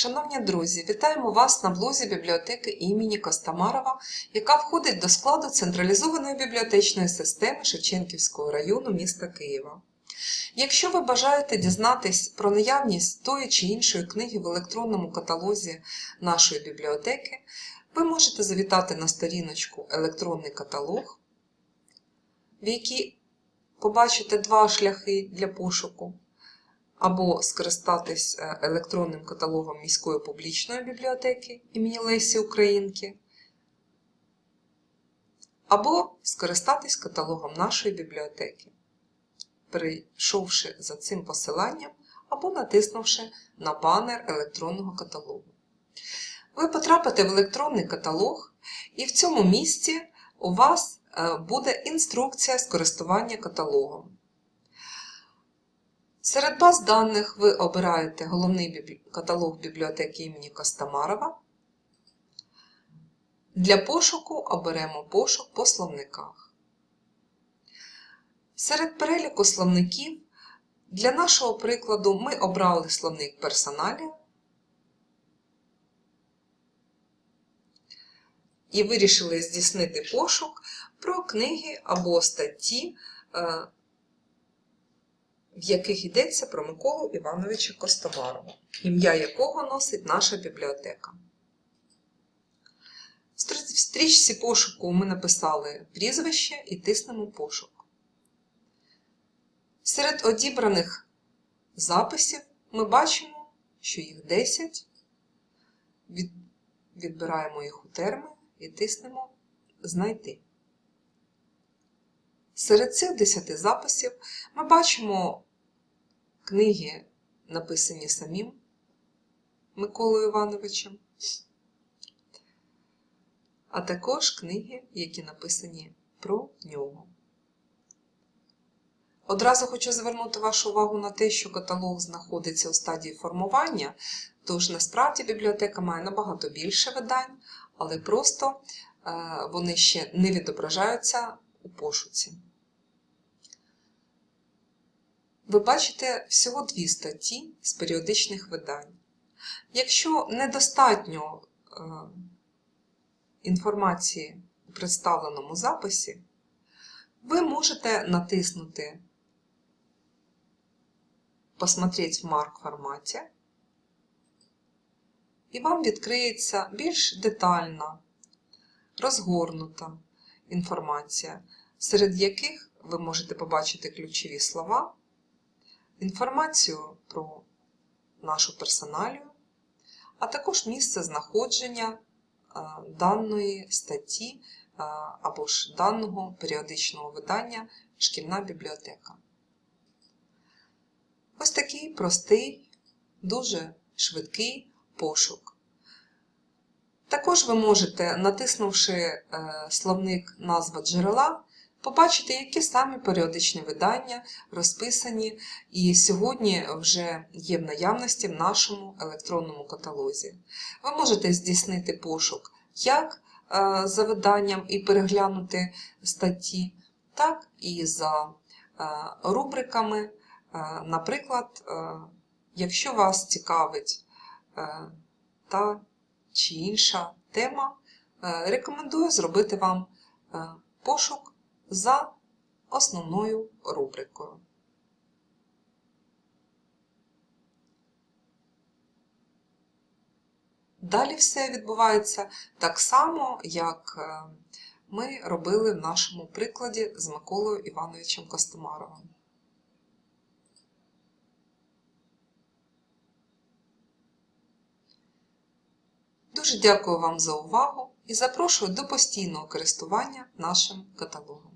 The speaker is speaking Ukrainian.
Шановні друзі, вітаємо вас на блозі бібліотеки імені Костомарова, яка входить до складу централізованої бібліотечної системи Шевченківського району міста Києва. Якщо ви бажаєте дізнатись про наявність тої чи іншої книги в електронному каталозі нашої бібліотеки, ви можете завітати на сторіночку Електронний каталог, в якій побачите два шляхи для пошуку або скористатись е, електронним каталогом міської публічної бібліотеки імені Лесі Українки, або скористатись каталогом нашої бібліотеки, перейшовши за цим посиланням або натиснувши на банер електронного каталогу. Ви потрапите в електронний каталог, і в цьому місці у вас е, буде інструкція з користування каталогом. Серед баз даних ви обираєте головний каталог бібліотеки імені Костомарова. Для пошуку оберемо пошук по словниках. Серед переліку словників для нашого прикладу ми обрали словник персоналія і вирішили здійснити пошук про книги або статті, е, в яких йдеться про Миколу Івановича Костомарова, ім'я якого носить наша бібліотека. В стрічці пошуку ми написали прізвище і тиснемо пошук. Серед одібраних записів ми бачимо, що їх 10. Від- Відбираємо їх у термін і тиснемо Знайти. Серед цих 10 записів ми бачимо книги, написані самим Миколою Івановичем, а також книги, які написані про нього. Одразу хочу звернути вашу увагу на те, що каталог знаходиться у стадії формування, тож насправді бібліотека має набагато більше видань, але просто е, вони ще не відображаються у пошуці. Ви бачите всього дві статті з періодичних видань. Якщо недостатньо е, інформації у представленому записі, ви можете натиснути «Посмотреть в марк форматі, і вам відкриється більш детальна, розгорнута інформація, серед яких ви можете побачити ключові слова, інформацію про нашу персоналію, а також місце знаходження е, даної статті е, або ж даного періодичного видання Шкільна бібліотека. Ось такий простий, дуже швидкий пошук. Також ви можете, натиснувши е, словник назва джерела, побачити, які саме періодичні видання розписані і сьогодні вже є в наявності в нашому електронному каталозі. Ви можете здійснити пошук як е, за виданням і переглянути статті, так і за е, рубриками. Е, Наприклад, якщо вас цікавить та чи інша тема, рекомендую зробити вам пошук за основною рубрикою. Далі все відбувається так само, як е, ми робили в нашому прикладі з Миколою Івановичем Костомаровим. Дуже дякую вам за увагу і запрошую до постійного користування нашим каталогом.